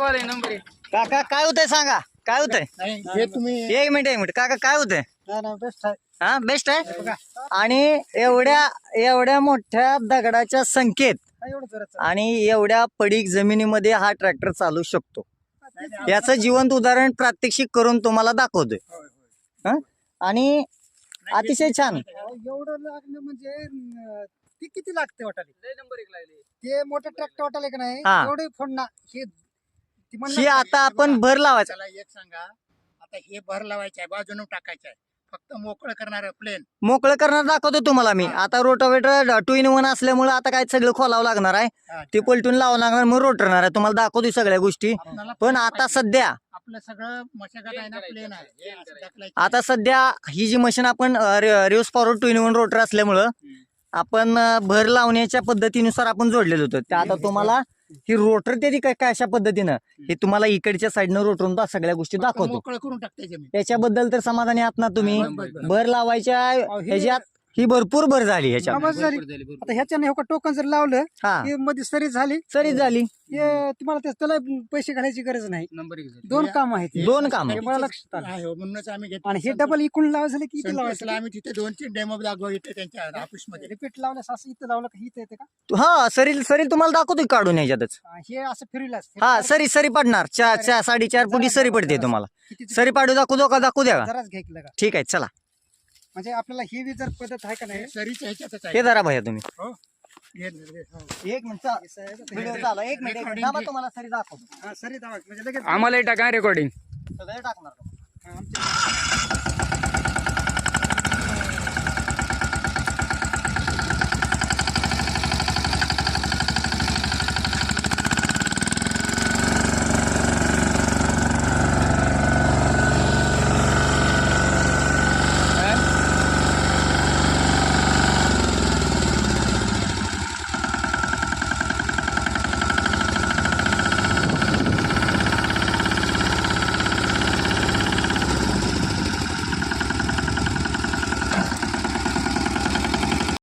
काका काय होतंय सांगा? काय होतंय? हे तुम्ही एक मिनिट एक मिनिट. काका काय होतंय? बेस्ट आहे. हा बेस्ट आहे? आणि एवढ्या एवढ्या मोठ्या दगडाच्या संख्येत एवढं आणि एवढ्या पडीक जमिनीमध्ये हा ट्रॅक्टर चालू शकतो. याचं जिवंत उदाहरण प्रात्यक्षिक करून तुम्हाला दाखवतोय. हं? आणि अतिशय छान. एवढं लागणं म्हणजे अं, ती किती लागते वाटाली? ते मोठं ट्रॅक्टर वाटाले का नाही हा. एवढे फोडणार हे ती म्हणणार ही? आता आपण भर लावायचं. त्याला एक सांगा. आता हे भर लावायचं आहे बाजूने टाकायचं आहे फक्त मोकळं करणार प्लेन मोकळं करणार दाखवतो तुम्हाला मी. आता रोटावेटर टू इन वन असल्यामुळे आता काय सगळं खोलावं लागणार आहे. ते पलटून लावावं लागणार मग रोटरणार आहे. तुम्हाला दाखवतो सगळ्या गोष्टी. पण आता सध्या आपलं सगळं मशागत आहे ना प्लेन आहे. हे असं ढकलायचं. आता सध्या ही जी मशीन आपण reverse forward two in one rotor असल्यामुळं आपण अ, भर लावण्याच्या पद्धतीनुसार आपण जोडलेलो होतो. ते आता तुम्हाला ही रोटर ते काय काय अशा पद्धतीनं? हे तुम्हाला इकडच्या साईडनं रोटरून सगळ्या गोष्टी दाखवतो. करून टाकते त्याच्याबद्दल तर समाधानी आहात ना तुम्ही? भर लावायच्या ह्याच्यात ही भरपूर भर झाली आवाज झाली. आता ह्याच्याने हे टोकन जर लावलं हा. हे मध्ये सरी झाली. सरीच झाली. हे तुम्हाला ते- त्याला पैसे घालायची गरज नाही. दोन काम आहेत हे. दोन काम. हे मला लक्षात आलं. आहे हो, म्हणूनच आम्ही घेतो आणि हे डबल इकडून लावायचं झालं की इथे संतोषला लावायचं आम्ही तिथे दोन तीन डेमो दाखवा इथे त्यांच्या ऑफिसमध्ये. रिपीट लावल्यास असं इथं लावलं का इथं येते का? हा सरील सरील तुम्हाला दाखवतो काढून ह्याच्यातच. हा, हे असं फिरलास हा सरी सरी पडणार. चार चार साडेचार फुटी सरी पडते तुम्हाला. सरी पाडू दाखवू का दाखवू द्या का? जराच का? ठीक आहे चला. म्हणजे आपल्याला ही बी जर पद्धत आहे का नाही? सरीच्या ह्याच्यातच आहे. हे धरा भैया तुम्ही. घे, घे, हो. एक मिनिट व्हिडिओ चालू एक मिनिट एक मिनिट. थांबा, तुम्हाला सरी दाखवतो. हा, सरी दावा म्हणजे लगेच आम्हाला टाका रेकॉर्डिंग सगळे टाकणार हा, आमच्या-